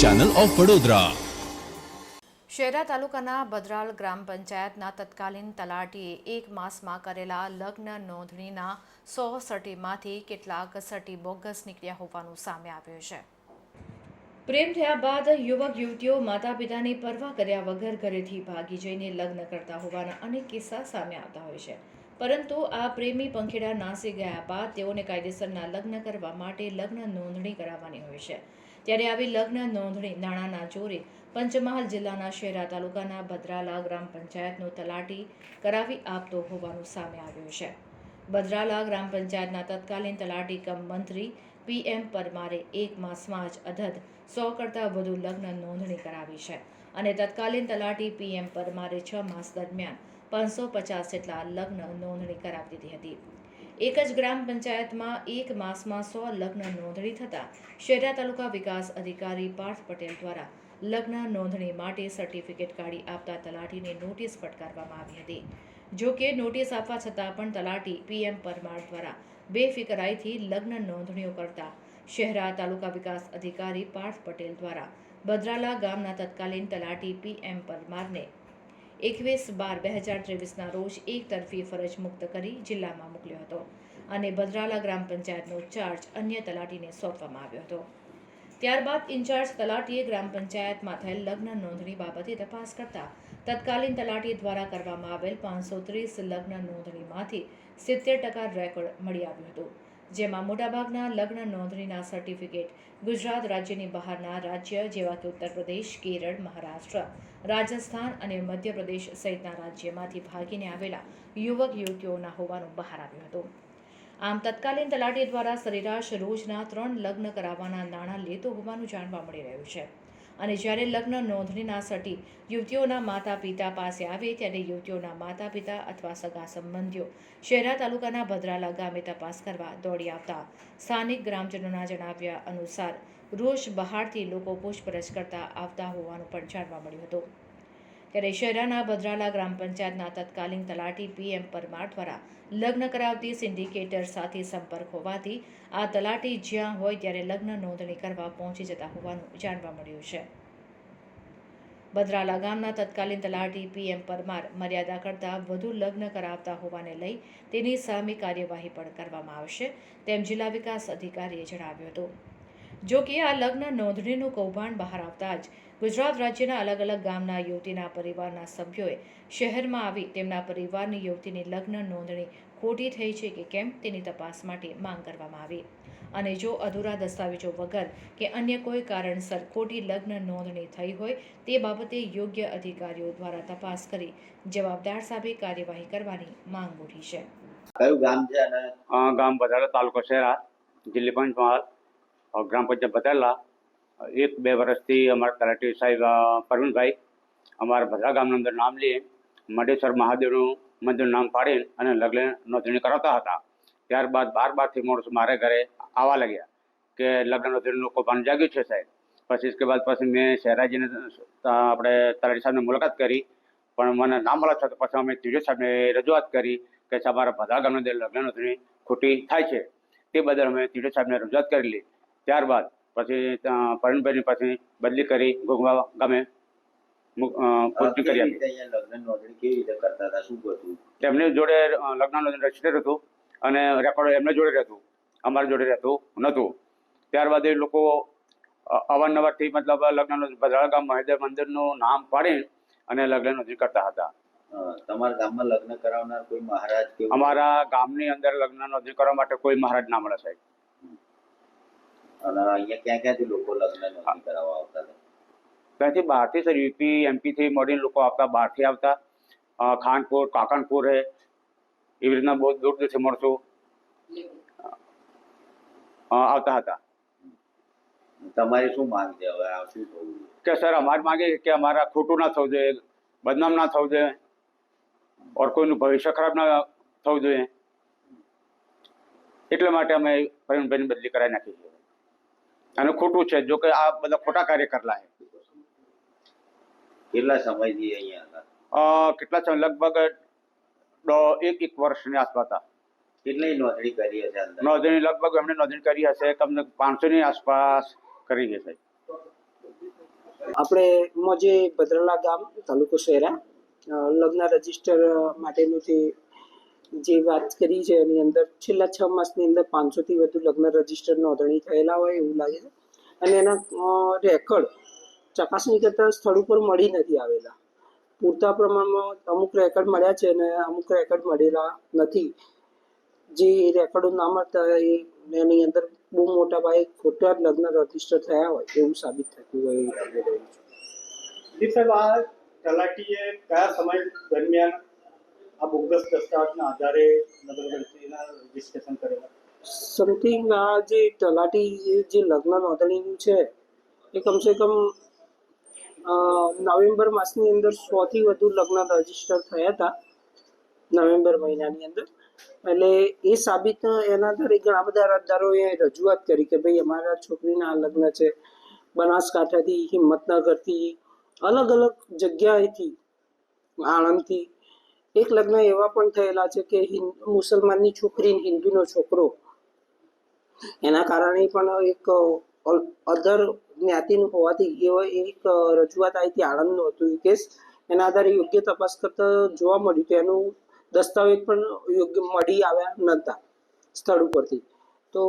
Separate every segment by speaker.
Speaker 1: Channel of Vadodara
Speaker 2: Shehera તાલુકાના બદરાલ ગ્રામ પંચાયતના તત્કાલીન તલાટીએ એક માસમાં કરેલા લગ્ન નોંધણીના સો સર્ટીમાંથી કેટલાક સર્ટી બોગસ નીકળ્યા હોવાનું સામે આવ્યું છે. પ્રેમ થયા બાદ યુવક યુવતીઓ માતા પિતાની પરવા કર્યા વગર ઘરેથી ભાગી જઈને લગ્ન કરતા હોવાના અનેક કિસ્સા સામે આવતા હોય છે. પરંતુ આ પ્રેમી પંખેડા નાસી ગયા બાદ તેઓને કાયદેસરના લગ્ન કરવા માટે લગ્ન નોંધણી કરાવવાની હોય છે. ત્યારે આવી લગ્ન નોંધણી નાણાંના ચોરી પંચમહાલ જિલ્લાના શહેરા તાલુકાના ભદ્રાલા ગ્રામ પંચાયતનો તલાટી કરાવી આપતો હોવાનું સામે આવ્યું છે. ભદ્રાલા ગ્રામ પંચાયતના તત્કાલીન તલાટી કમ મંત્રી પી એમ પરમારે એક માસમાં જ અધધ સો કરતાં વધુ લગ્ન નોંધણી કરાવી છે અને તત્કાલીન તલાટી પી એમ પરમારે છ માસ દરમિયાન પાંચસો પચાસ જેટલા લગ્ન નોંધણી કરાવી દીધી હતી. એક જ ગ્રામ પંચાયતમાં એક માસમાં સો લગ્ન નોંધણી થતાં શેરા તાલુકા વિકાસ અધિકારી પાર્થ પટેલ દ્વારા લગ્ન નોંધણી માટે સર્ટિફિકેટ કાઢી આપતા તલાટીને નોટિસ ફટકારવામાં આવી હતી. જો કે નોટિસ આપવા છતાં પણ તલાટી પીએમ પરમાર દ્વારા બેફિકરાઈથી લગ્ન નોંધણીઓ કરતા શહેરા તાલુકા વિકાસ અધિકારી પાર્થ પટેલ દ્વારા બદ્રાલા ગામના તત્કાલીન તલાટી પીએમ પરમારને એકવીસ બાર બે હજાર ત્રેવીસના રોજ એક તરફી ફરજ મુક્ત કરી જિલ્લામાં મોકલ્યો હતો અને ભદ્રાલા ગ્રામ પંચાયતનો ચાર્જ અન્ય તલાટીને સોંપવામાં આવ્યો હતો. ત્યારબાદ ઇન્ચાર્જ તલાટીએ ગ્રામ પંચાયતમાં થયેલ લગ્ન નોંધણી બાબતે તપાસ કરતા તત્કાલીન તલાટી દ્વારા કરવામાં આવેલ પાંચસો ત્રીસ લગ્ન નોંધણીમાંથી સિત્તેર ટકા રેકોર્ડ મળી આવ્યું હતું. જેમાં મોટાભાગના લગ્ન નોંધણીના સર્ટિફિકેટ ગુજરાત રાજ્યની બહારના રાજ્ય જેવા કે ઉત્તર પ્રદેશ, કેરળ, મહારાષ્ટ્ર, રાજસ્થાન અને મધ્યપ્રદેશ સહિતના રાજ્યમાંથી ભાગીને આવેલા યુવક, યુવતીઓના હોવાનું બહાર આવ્યું હતું. આમ તત્કાલીન તલાટી દ્વારા સરેરાશ રોજના ત્રણ લગ્ન કરાવવાના નાણાં લેતો હોવાનું જાણવા મળી રહ્યું છે. અને જ્યારે લગ્ન નોંધણીના સટી યુવતીઓના માતા પિતા પાસે આવે ત્યારે યુવતીઓના માતા પિતા અથવા સગા સંબંધીઓ શહેરા તાલુકાના ભદ્રાલા ગામે તપાસ કરવા દોડી આવતા સ્થાનિક ગ્રામજનોના જણાવ્યા અનુસાર રોષ બહારથી લોકો પૂછપરછ કરતા આવતા હોવાનું પણ જાણવા મળ્યું હતું. ત્યારે શહેરાના ભદ્રાલા ગ્રામ પંચાયતના તત્કાલીન તલાટી પીએમ પરમાર દ્વારા લગ્ન કરાવતી સિન્ડિકેટર સાથે સંપર્ક હોવાથી આ તલાટી જ્યાં હોય ત્યારે લગ્ન નોંધણી કરવા પહોંચી જતા હોવાનું જાણવા મળ્યું છે. ભદ્રાલા ગામના તત્કાલીન તલાટી પીએમ પરમાર મર્યાદા કરતાં વધુ લગ્ન કરાવતા હોવાને લઈ તેની સામે કાર્યવાહી પણ કરવામાં આવશે, તેમ જિલ્લા વિકાસ અધિકારીએ જણાવ્યું હતું. જો કે આ લગ્ન નોંધણીનું કૌભાંડ બહાર આવતા જ ગુજરાત રાજ્યના અલગ અલગ ગામના યુવતીના પરિવારના સભ્યોએ શહેરમાં આવી તેમના પરિવારની યુવતીની લગ્ન નોંધણી ખોટી થઈ છે કે કેમ તેની તપાસ માટે માંગ કરવામાં આવી. અને જો અધૂરા દસ્તાવેજો વગર કે અન્ય કોઈ કારણસર ખોટી લગ્ન નોંધણી થઈ હોય તે બાબતે યોગ્ય અધિકારીઓ દ્વારા તપાસ કરી જવાબદાર સામે કાર્યવાહી કરવાની માંગ ઉઠી છે.
Speaker 3: કયું ગામ છે અને
Speaker 4: ગામ બધાલા તાલુકો શહેરા જિલ્લી પંચમહાલ ગ્રામ પંચાયત ભદ્રાલા. એક બે વર્ષથી અમારા તલાટી સાહેબ પરવીનભાઈ અમારા ભદ્રા ગામની અંદર નામ લઈએ મંડેશ્વર મહાદેવનું મંદિરનું નામ પાડીને અને લગ્ન નોંધણી કરાવતા હતા. ત્યારબાદ બાર બારથી માણસો મારે ઘરે આવવા લાગ્યા કે લગ્ન નોંધણી લોકો ભાન જાગ્યું છે સાહેબ? પછી કે બાદ પછી મેં શહેરાજીને આપણે તલાટી સાહેબની મુલાકાત કરી. પણ મને નામ મળ્યા છતાં પછી અમે ત્રીજો સાહેબને રજૂઆત કરી કે અમારા ભદ્રા ગામની અંદર લગ્ન નોંધણી ખોટી થાય છે. તે બદલ અમે ત્રીજો સાહેબને રજૂઆત કરેલી ત્યારબાદ પછી પરણભાઈની પાસે બદલી કરી ગોગવા ગામે પૂરતી કરી આપી. તેમની જોડે લગ્ન નોંધણી રજિસ્ટર હતું અને રેકોર્ડ એમને જોડે રહેતું અમારા જોડે રહેતું નહોતું. ત્યારબાદ એ લોકો અવારનવારથી મતલબ લગ્ન ભદ્રાળ ગામ મહેદેવ મંદિરનું નામ પાડી અને લગ્ન નોંધણી કરતા હતા.
Speaker 3: તમારા ગામમાં લગ્ન કરાવનાર કોઈ મહારાજ
Speaker 4: અમારા ગામની અંદર લગ્ન નોંધણી કરવા માટે કોઈ મહારાજ ના મળે સાહેબ.
Speaker 3: અને અહીંયા ક્યાં ક્યાંથી લોકો લગ્ન નોંધણી કરાવવા આવતા હતા?
Speaker 4: ત્યાંથી બહારથી સર યુપી એમપીથી મળીને લોકો આવતા બહારથી આવતા. ખાનપુર કાકણપુર હે. એવી રીતના બહુ દૂર દૂરથી મળશું આવતા હતા.
Speaker 3: તમારી શું માંગ છે હવે શું થવું
Speaker 4: કે સર અમારી માંગે કે અમારા ખોટું ના થવું જોઈએ બદનામ ના થવું જોઈએ ઓર કોઈનું ભવિષ્ય ખરાબ ના થવું જોઈએ. એટલા માટે અમે પ્રવીણભાઈની બદલી કરાવી નાખી છે. અને ખોટું છે જો કે આ બધા ખોટા કાર્ય કરેલા છે.
Speaker 3: કેટલા સમયથી અહીંયા હતા?
Speaker 4: કેટલા સમય? લગભગ એક એક વર્ષની આસપાસ હતા.
Speaker 3: કેટલી નોંધણી કરી હશે
Speaker 4: નોંધણી લગભગ એમણે નોંધણી કરી હશે તમને પાંચસો ની આસપાસ કરી હશે. સાહેબ
Speaker 1: આપણે જે ભદ્રલા ગામ તાલુકો શહેરા લગ્ન રજિસ્ટર માટેનું જે જે વાત કરી છે એની અંદર, છેલ્લા છ માસની અંદર પાંચસોથી વધુ લગ્ન રજિસ્ટર નોંધણી થયેલા હોય એવું લાગે છે. અને એના રેકોર્ડ ચકાસણી કરતા સ્થળ ઉપર મળી નથી આવેલા. પૂરતા પ્રમાણમાં અમુક રેકોર્ડ મળ્યા છે અને અમુક રેકોર્ડ મળેલા નથી. જે રેકોર્ડો ના મળતા એ, એની અંદર બહુ મોટા પાયે ખોટા લગ્ન રજિસ્ટર થયા હોય એવું સાબિત થતું હોય એવું લાગી રહ્યું છે
Speaker 5: કયા સમય દરમિયાન આ બોગસ દસ્તાવેજના આધારે નગરપાલિકાના રજીસ્ટ્રેશન કરેલા.
Speaker 1: સમથિંગ આ જે તલાટી જે- લગ્ન નોંધણીનું છે, એ કમસે કમ નવેમ્બર માસની અંદર સોથી વધુ લગ્ન રજિસ્ટર થયા હતા, નવેમ્બર મહિનાની અંદર. એટલે એ સાબિત એના આધારે ઘણા બધા અરજદારોએ રજૂઆત કરી કે ભાઈ અમારા છોકરીના લગ્ન છે, બનાસકાંઠાથી, હિંમતનગરથી, અલગ અલગ જગ્યાએથી, આણંદથી એક લગ્ન એવા પણ થયેલા છે કે મુસલમાનની છોકરી હિન્દુનો છોકરો. એના કારણે પણ એક અધર જ્ઞાતિનું હોવાથી એવો એક રજૂઆત આવી હતી આણંદનું હતું એ કેસ. એના આધારે યોગ્ય તપાસ કરતા જોવા મળ્યું કે એનું દસ્તાવેજ પણ યોગ્ય મળી આવ્યા નહોતા સ્થળ ઉપરથી. તો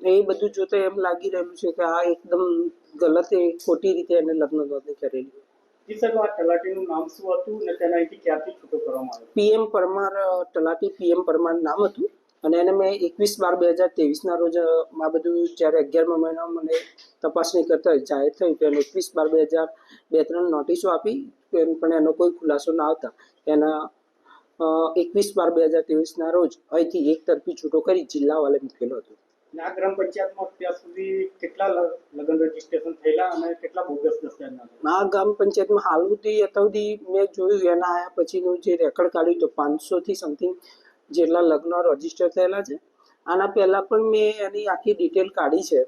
Speaker 1: એ બધું જોતા એમ લાગી રહ્યું છે કે આ એકદમ ગલત ખોટી રીતે એને લગ્ન કરેલી
Speaker 5: સાહેબ, આ તલાટીનું નામ શું હતું અને તેના અહીંથી ક્યાંથી છૂટો કરવામાં આવ્યો?
Speaker 1: પીએમ પરમાર તલાટી પીએમ પરમાર નામ હતું અને એને મેં એકવીસ બાર બે હજાર ત્રેવીસના રોજ આ બધું જ્યારે અગિયારમા મહિનામાં મને તપાસણી કરતા જાહેર થયું, તો એને એકવીસ બાર બે હજાર બે ત્રણ નોટિસો આપી પણ એનો કોઈ ખુલાસો ના આવતા. એના એકવીસ બાર બે હજાર ત્રેવીસના રોજ અહીંથી એક તરફી છૂટો કરી જિલ્લાવાલે મૂકેલો હતો.
Speaker 5: આ ગ્રામ પંચાયતમાં અત્યાર સુધી કેટલા લગ્ન રજીસ્ટ્રેશન થયેલા અને કેટલા બોગસ દસ્તાવેજના?
Speaker 1: આ ગ્રામ પંચાયતમાં હાલ સુધી અત્યાર મેં જોયું, એના આયા પછીનું જે રેકોર્ડ કાઢ્યું તો પાંચસોથી સમથિંગ જેટલા લગ્ન રજિસ્ટર થયેલા છે. આના પહેલાં પણ મેં એની આખી ડિટેલ કાઢી છે.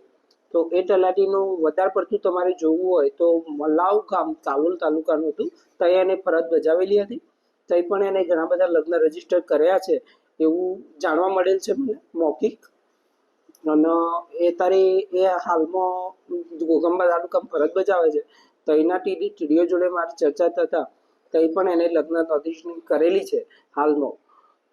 Speaker 1: તો એ તલાટીનું વધારે પડતું તમારે જોવું હોય તો મલાવ ગામ તાલુલ તાલુકાનું હતું. ત્યાં એને ફરજ બજાવેલી હતી. ત્યાં પણ એને ઘણા બધા લગ્ન રજિસ્ટર કર્યા છે. એવું જાણવા મળેલ છે મને, મૌખિક. અને એ તારે એ હાલમાં ઘોગંબા તાલુકા ફરજ બજાવે છે. તો એના ટીડી ટીડીઓ જોડે મારી ચર્ચા થતા તઈ પણ એને લગ્ન નોંધણી કરેલી છે હાલમાં.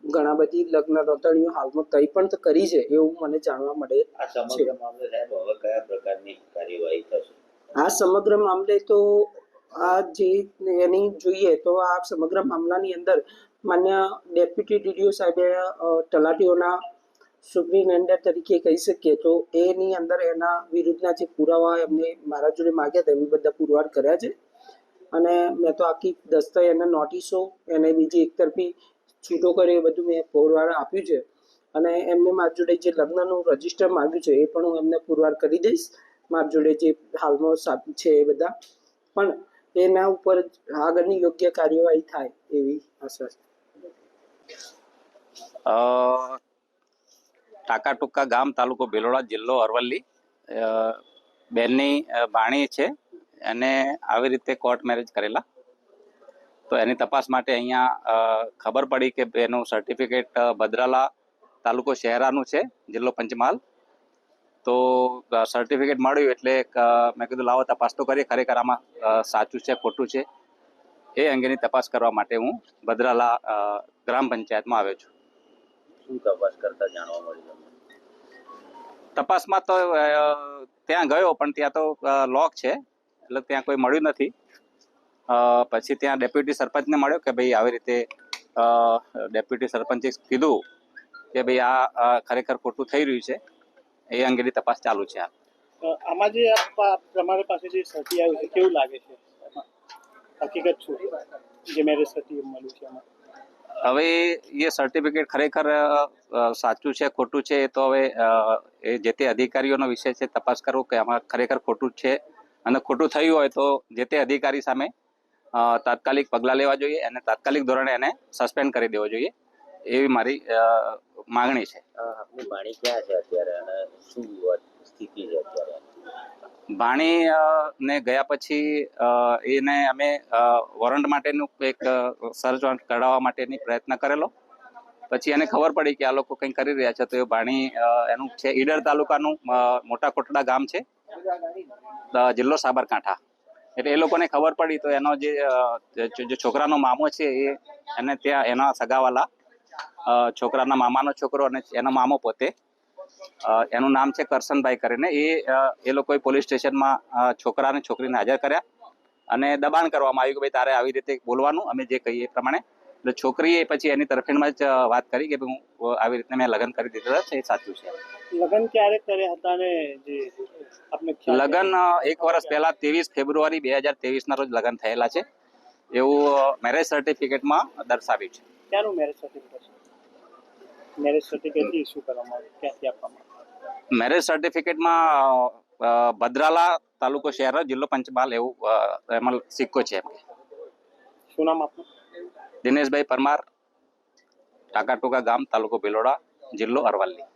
Speaker 1: ઘણા બધી લગ્ન નોંધણીઓ હાલમાં તઈ પણ કરી છે એવું મને જાણવા મળે
Speaker 3: આ સમગ્ર મામલે સાહેબ હવે કયા પ્રકારની કાર્યવાહી થશે?
Speaker 1: આ સમગ્ર મામલે તો આ જે એની જોઈએ તો આ સમગ્ર મામલાની અંદર માન્ય ડેપ્યુટી ડીડીઓ સાહેબે અ, તલાટીઓના સુપ્રિન્ટેન્ડન્ટ તરીકે કહી શકીએ તો એની અંદર એના વિરુદ્ધના જે પુરાવા એમને મારા જોડે માગ્યા હતા એમ બધા પુરવાર કર્યા છે. અને મેં તો આખી દસ્તા એને નોટિસો, એને બીજી એકતરફી છૂટો કર્યો, એ બધું મેં પુરવાર આપ્યું છે. અને એમને મારા જોડે જે લગ્નનું રજિસ્ટર માગ્યું છે, એ પણ હું એમને પુરવાર કરી દઈશ. મારા જોડે જે હાલમાં છે એ બધા. પણ એના ઉપર આગળની યોગ્ય કાર્યવાહી થાય એવી આશા છે.
Speaker 6: અ, ટાકા ટુક્કા ગામ તાલુકો ભિલોડા જિલ્લો અરવલ્લી. બેનની બાણી છે. એને આવી રીતે કોર્ટ મેરેજ કરેલા. તો એની તપાસ માટે અહીંયા ખબર પડી કે એનું સર્ટિફિકેટ ભદ્રાલા તાલુકો શહેરાનું છે જિલ્લો પંચમહાલ. તો સર્ટિફિકેટ મળ્યું એટલે મેં કીધું લાવો તપાસ તો કરીએ. ખરેખર આમાં સાચું છે ખોટું છે. એ અંગેની તપાસ કરવા માટે હું ભદ્રાલા ગ્રામ પંચાયતમાં આવ્યો છું.
Speaker 3: શું તપાસ કરતા જાણવા મળ્યું
Speaker 6: તપાસમાં તો ત્યાં ગયો પણ ત્યાં તો લોક છે એટલે ત્યાં કોઈ મળ્યું નથી. પછી ત્યાં ડેપ્યુટી સરપંચને મળ્યો કે ભાઈ આવી રીતે ડેપ્યુટી સરપંચે કીધું કે ભાઈ આ ખરેખર ખોટું થઈ રહ્યું છે. એ અંગેની તપાસ ચાલુ છે
Speaker 5: આમાં જે તમારી પાસે જે સર્ટી આવ્યું છે કેવું લાગે છે? એમાં? હકીકત શું? જે મેરેજ સર્ટી મળ્યું છે એમાં?
Speaker 6: હવે એ સર્ટિફિકેટ ખરેખર સાચું છે ખોટું છે એ તો હવે એ જે તે અધિકારીઓનો વિષય છે તપાસ કરવો કે આમાં ખરેખર ખોટું જ છે. અને ખોટું થયું હોય તો જે તે અધિકારી સામે તાત્કાલિક પગલાં લેવા જોઈએ અને તાત્કાલિક ધોરણે એને સસ્પેન્ડ કરી દેવો જોઈએ. એવી મારી માગણી છે.
Speaker 3: અ, ક્યાં છે અત્યારે અને શું સ્થિતિ છે અત્યારે?
Speaker 6: ભાણી ને ગયા પછી એને અમે વોરંટ માટેનું એક સર્ચ વોરંટ કઢાવવા માટેની પ્રયત્ન કરેલો. પછી એને ખબર પડી કે આ લોકો કંઈ કરી રહ્યા છે. તો એ ભાણી એનું છે ઈડર તાલુકાનું મોટા કોટડા ગામ છે. જિલ્લો સાબરકાંઠા. એટલે એ લોકોને ખબર પડી તો એનો જે છોકરાનો મામો છે એ, એને ત્યાં એના સગાવાલા છોકરાના મામાનો છોકરો અને એનો મામો પોતે એનું નામ છે કરશનભાઈ કરીને. એ એ લોકોએ પોલીસ સ્ટેશનમાં છોકરા અને છોકરીને હાજર કર્યા અને દબાણ કરવામાં આવ્યું કે ભાઈ તારે આવી રીતે બોલવાનું. અમે જે કહીએ એ પ્રમાણે. એટલે છોકરીએ પછી એની તરફેણમાં જ વાત કરી કે હું આવી રીતે મેં લગ્ન કરી દીધું છે એ સાચું છે.
Speaker 5: લગ્ન ક્યારે કર્યા હતા ને જે?
Speaker 6: લગ્ન એક વર્ષ પહેલા ત્રેવીસ ફેબ્રુઆરી બે હજાર ત્રેવીસના રોજ લગ્ન થયેલા છે. એવું મેરેજ સર્ટિફિકેટમાં દર્શાવ્યું છે.
Speaker 5: ક્યાંનું મેરેજ સર્ટિફિકેટ છે? મેરેજ સર્ટિફિકેટ ઇસ્યુ કરવામાં આવે ક્યાંથી આપવામાં?
Speaker 6: મેરેજ સર્ટિફિકેટમાં ભદ્રાલા તાલુકો શહેર જિલ્લો પંચમહાલ એવું એમાં સિક્કો છે
Speaker 5: શું નામ આપનું?
Speaker 6: દિનેશભાઈ પરમાર ટાકાટોકા ગામ તાલુકો ભિલોડા જિલ્લો અરવલ્લી.